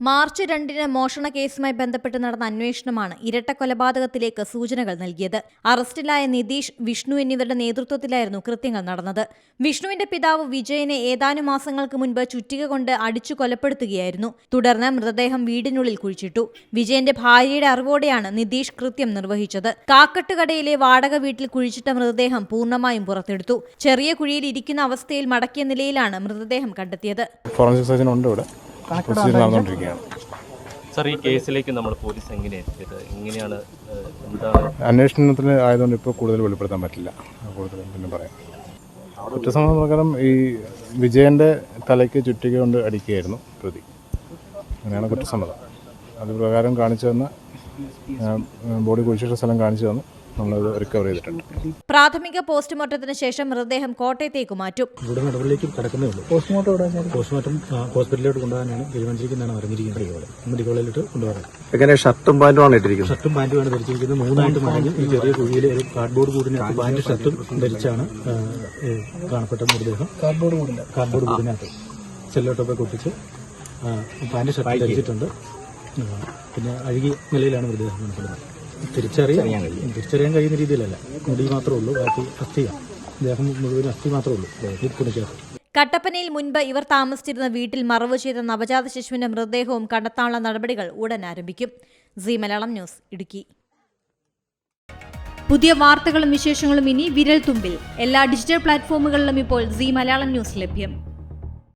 March രണ്ടിന് മോഷണ കേസുമായി ബന്ധപ്പെട്ട് നടന്ന അന്വേഷണമാണ് ഇരട്ട കൊലപാതകത്തിലേക്ക് സൂചനകൾ നൽകിയത്. അറസ്റ്റിലായ നിതീഷ് വിഷ്ണു എന്നിവരുടെ നേതൃത്വത്തിലായിരുന്നു കൃത്യങ്ങൾ നടന്നത്. വിഷ്ണുവിന്റെ പിതാവ് വിജയനെ ഏതാനും മാസങ്ങൾക്ക് മുൻപ് ചുറ്റിക കൊണ്ട് അടിച്ചു കൊലപ്പെടുത്തുകയായിരുന്നു. തുടർന്ന് മൃതദേഹം വീടിനുള്ളിൽ കുഴിച്ചിട്ടു. വിജയന്റെ ഭാര്യയുടെ അറിവോടെയാണ് നിതീഷ് കൃത്യം നിർവഹിച്ചത്. കാക്കട്ടുകടയിലെ വാടക വീട്ടിൽ കുഴിച്ചിട്ട മൃതദേഹം പൂർണമായും പുറത്തെടുത്തു. ചെറിയ കുഴിയിൽ ഇരിക്കുന്ന അവസ്ഥയിൽ മടക്കിയ നിലയിലാണ് മൃതദേഹം കണ്ടെത്തിയത്. ഫോറൻസിക് സർജൻ ഉണ്ട് ഇവിടെ. പ്രൊസീജിയർ നടന്നുകൊണ്ടിരിക്കുകയാണ് സാർ ഈ കേസിലേക്ക് നമ്മൾ പോലീസ് എങ്ങനെ എത്തിയത്? എങ്ങനെയാണ് ഏഹ്, എന്താണ്? അന്വേഷണത്തിൽ ആയതുകൊണ്ട് ഇപ്പോൾ കൂടുതൽ വെളിപ്പെടുത്താൻ പറ്റില്ല. കൂടുതൽ പിന്നെ പറയാം. കുറ്റസമ്മത പ്രകാരം ഈ വിജയന്റെ തലയ്ക്ക് ചുറ്റിക കൊണ്ട് അടിക്കുകയായിരുന്നു പ്രതി. അങ്ങനെയാണ് കുറ്റസമ്മതം. അത് പ്രകാരം കാണിച്ചു തന്ന ബോഡി കുഴിച്ചിട്ട സ്ഥലം കാണിച്ചു തന്ന്. നമ്മളത് റിക്കവർ ചെയ്തിട്ടുണ്ട്. പ്രാഥമിക പോസ്റ്റ്മോർട്ടത്തിന് ശേഷം മൃതദേഹം കോട്ടയത്തേക്ക് മാറ്റും. ഇവിടെ നടപടിയിലേക്ക് കിടക്കുന്നേ ഉള്ളൂ. പോസ്റ്റ്മോർട്ടം ഇവിടെ പോസ്റ്റ്മോർട്ടം ഹോസ്പിറ്റലിലോട്ട് കൊണ്ടുപോകാനാണ് തീരുമാനിച്ചിരിക്കുന്നതാണ് അറിഞ്ഞിരിക്കുന്നത് ഇവിടെ മെഡിക്കൽ കോളേജിലോട്ട് കൊണ്ടുപോകാൻ എങ്ങനെ ഷർട്ടും പാന്റും ആണ് ഇട്ടിരിക്കുന്നത്? ഷർട്ടും പാന്റുമാണ് ധരിച്ചിരിക്കുന്നത്. മൂന്നായിട്ട് മടങ്ങി. ഈ ചെറിയ കുഴിയിൽ ഒരു കാർഡ്ബോർഡ് കൂടിനകത്ത് പാന്റ് ഷർട്ടും ധരിച്ചാണ് കാണപ്പെട്ട മൃതദേഹം. കാർഡ്ബോർഡ് കൂടില്ല കാർഡ്ബോർഡ് കൂടിനകത്ത്. സെല്ലോട്ടൊക്കെ ഒട്ടിച്ച് ആ, പാന്റ് ഷർട്ട് ധരിച്ചിട്ടുണ്ട്. പിന്നെ അഴുകിയ നിലയിലാണ് മൃതദേഹം കാണപ്പെടുന്നത്. തിരിച്ചറിയാൻ കഴിയും തിരിച്ചറിയാൻ കഴിയുന്ന രീതിയിലല്ല. മുടി മാത്രമേ ഉള്ളൂ. ബാക്കി അസ്ഥിയാണ് ദേഹം മുഴുവൻ അസ്ഥി മാത്രമേ ഉള്ളൂ. ഈ കുടിക്കകത്ത് കട്ടപ്പനയിൽ മുൻപ് ഇവർ താമസിച്ചിരുന്ന വീട്ടിൽ മറവ് ചെയ്ത നവജാത ശിശുവിന്റെ മൃതദേഹവും കണ്ടെത്താനുള്ള നടപടികൾ ഉടൻ ആരംഭിക്കും. C Malayalam news Idukki. പുതിയ വാർത്തകളും വിശേഷങ്ങളും ഇനി വിരൽ തുമ്പിൽ എല്ലാ ഡിജിറ്റൽ പ്ലാറ്റ്ഫോമുകളിലും ഇപ്പോൾ സി മലയാളം ന്യൂസ് ലഭ്യം.